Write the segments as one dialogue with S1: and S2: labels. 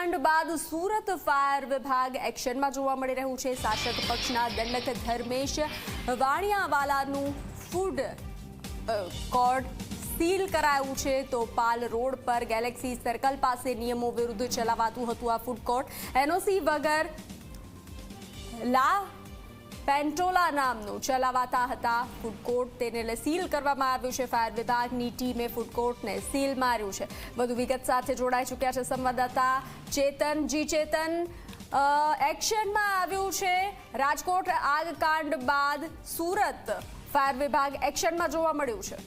S1: કાંડ બાદ સુરત ફાયર વિભાગ એક્શનમાં જોવા મળી રહ્યું છે. શાસક પક્ષના દંડક ધર્મેશ વાણિયાવાલાનું ફૂડ કોર્ટ સીલ કરાયું છે. તો પાલ રોડ પર ગેલેક્સી સર્કલ પાસે નિયમો વિરુદ્ધ ચલાવાતું હતું આ ફૂડ કોર્ટ એનઓસી વગર લા પેન્ટોલા નામનું ચલાવાતા હતા. ફૂડકોર્ટ તેને સીલ કરવામાં આવ્યું છે. ફાયર વિભાગની ટીમે ફૂડ કોર્ટને સીલ માર્યું છે. વધુ વિગત સાથે જોડાઈ ચૂક્યા છે સંવાદદાતા ચેતન. જી ચેતન એક્શનમાં આવ્યું છે. રાજકોટ આગકાંડ બાદ સુરત ફાયર વિભાગ એક્શનમાં જોવા મળ્યું છે.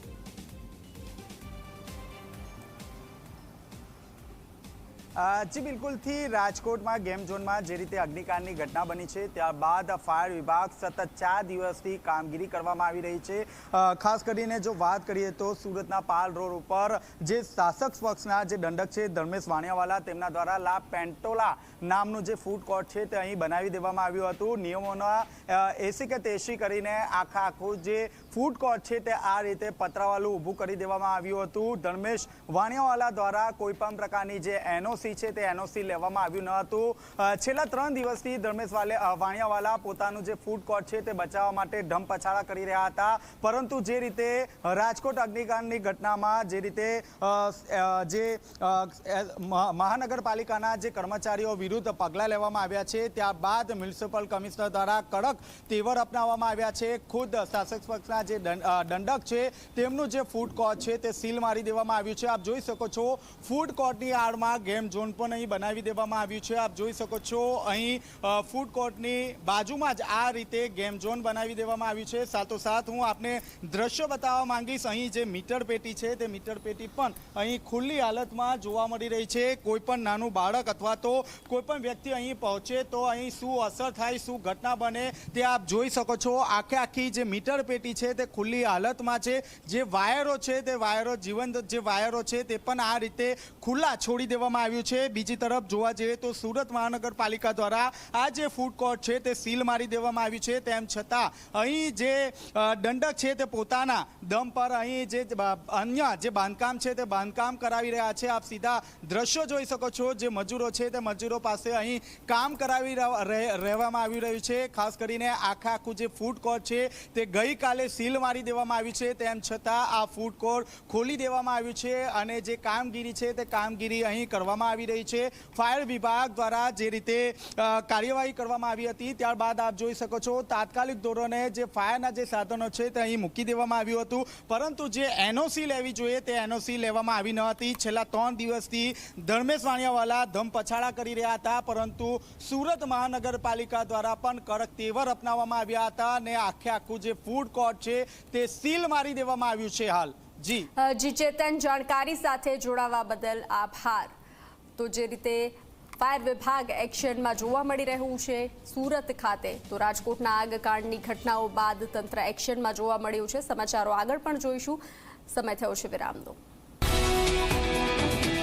S2: જી બિલકુલથી રાજકોટમાં ગેમ ઝોનમાં જે રીતે અગ્નિકાંડની ઘટના બની છે, ત્યારબાદ ફાયર વિભાગ સતત ચાર દિવસથી કામગીરી કરવામાં આવી રહી છે. ખાસ કરીને જો વાત કરીએ તો સુરતના પાલ રોડ ઉપર જે શાસક પક્ષના જે દંડક છે, ધર્મેશ વાણિયાવાલા, તેમના દ્વારા લા પેન્ટોલા નામનું જે ફૂડ કોર્ટ છે, તે અહીં બનાવી દેવામાં આવ્યું હતું. નિયમોના એસી કે તેસી કરીને આખા આખું જે ફૂડ કોર્ટ છે, તે આ રીતે પતરાવાળું ઊભું કરી દેવામાં આવ્યું હતું. ધર્મેશ વાણિયાવાલા દ્વારા કોઈપણ પ્રકારની જે એનઓસી છે તે એનઓસી લેવામાં આવ્યું ન હતું. છેલ્લા ત્રણ દિવસથી ધર્મેશ વાલે વાણિયાવાલા પોતાનું જે ફૂડ કોર્ટ છે તે બચાવવા માટે ઢમ પછાડા કરી રહ્યા હતા. પરંતુ જે રીતે રાજકોટ અગ્નિકાંડની ઘટનામાં જે રીતે જે મહાનગરપાલિકાના જે કર્મચારીઓ વિરુદ્ધ પગલાં લેવામાં આવ્યા છે, ત્યારબાદ મ્યુનિસિપલ કમિશનર દ્વારા કડક તેવર અપનાવવામાં આવ્યા છે. ખુદ શાસક પક્ષના જે દંડ- દંડક છે, તેમનું જે ફૂડ કોર્ટ છે તે સીલ મારી દેવામાં આવ્યું છે. આપ જોઈ શકો છો ફૂડ કોર્ટની આડમાં ગેમ ઝોન પણ અહીં બનાવી દેવામાં આવ્યું છે. આપ જોઈ શકો છો, અહીં ફૂડ કોર્ટની બાજુમાં જ આ રીતે ગેમ ઝોન બનાવી દેવામાં આવ્યું છે. સાથોસાથ હું આપને દ્રશ્ય બતાવવા માંગીશ, અહીં જે મીટર પેટી છે, તે મીટર પેટી પણ અહીં ખુલ્લી હાલતમાં જોવા મળી રહી છે. કોઈ પણ નાનું બાળક અથવા તો કોઈ પણ વ્યક્તિ અહીં પહોંચે તો અહીં શું અસર થાય, શું ઘટના બને તે આપ જોઈ શકો છો. આખે આખી જે મીટર પેટી છે તે ખુલ્લી હાલતમાં છે. જે વાયરો છે તે વાયરો જીવંત જે વાયરો છે તે પણ આ રીતે ખુલ્લા છોડી દેવામાં આવ્યું છે. બીજી તરફ જોવા જઈએ તો સુરત મહાનગરપાલિકા દ્વારા આ જે ફૂડ કોર્ટ છે તે સીલ મારી દેવામાં આવ્યું છે. તેમ છતાં અહીં જે દંડક છે તે પોતાના દમ પર અહીં જે અન્ય જે બાંધકામ છે તે બાંધકામ કરાવી રહ્યા છે. આપ સીધા દ્રશ્યો જોઈ શકો છો જે મજૂરો છે તે મજૂરો પાસે અહીં કામ કરાવી રહ- રહેવામાં આવી રહ્યું છે. ખાસ કરીને આખા આખું જે ફૂડ કોર્ટ છે તે ગઈકાલે સીલ મારી દેવામાં આવ્યું છે. તેમ છતાં આ ફૂડ કોર્ટ ખોલી દેવામાં આવ્યું છે અને જે કામગીરી છે તે કામગીરી અહીં કરવામાં આવી રહી છે. ફાયર વિભાગ દ્વારા જે રીતે કાર્યવાહી કરવામાં આવી હતી, ત્યારબાદ આપ જોઈ શકો છો, તાત્કાલિક ધોરણે જે ફાયરના જે સાધનો છે તે અહીં મૂકી દેવામાં આવ્યું હતું. પરંતુ જે એનઓસી લેવી જોઈએ, તે એનઓસી લેવામાં આવી ન હતી. છેલ્લા ત્રણ દિવસથી ધર્મેશ વાણિયાવાલા ધમ પછાડા કરી રહ્યા હતા. પરંતુ સુરત મહાનગરપાલિકા દ્વારા પણ કડક તેવર અપનાવવામાં આવ્યા હતા અને આખે આખું જે ફૂડ કોર્ટ છે, તે સીલ મારી દેવામાં આવ્યું છે હાલ. જી.
S1: જી, ચેતન, જાણકારી સાથે જોડાવા બદલ આભાર. તો જે રીતે ફાયર વિભાગ એક્શનમાં જોવા મળી રહ્યું છે, સુરત ખાતે. તો રાજકોટના આગકાંડની ઘટનાઓ બાદ તંત્ર એક્શનમાં જોવા મળ્યું છે. સમાચારો આગળ પણ જોઈશું. સમય થયો છે વિરામનો.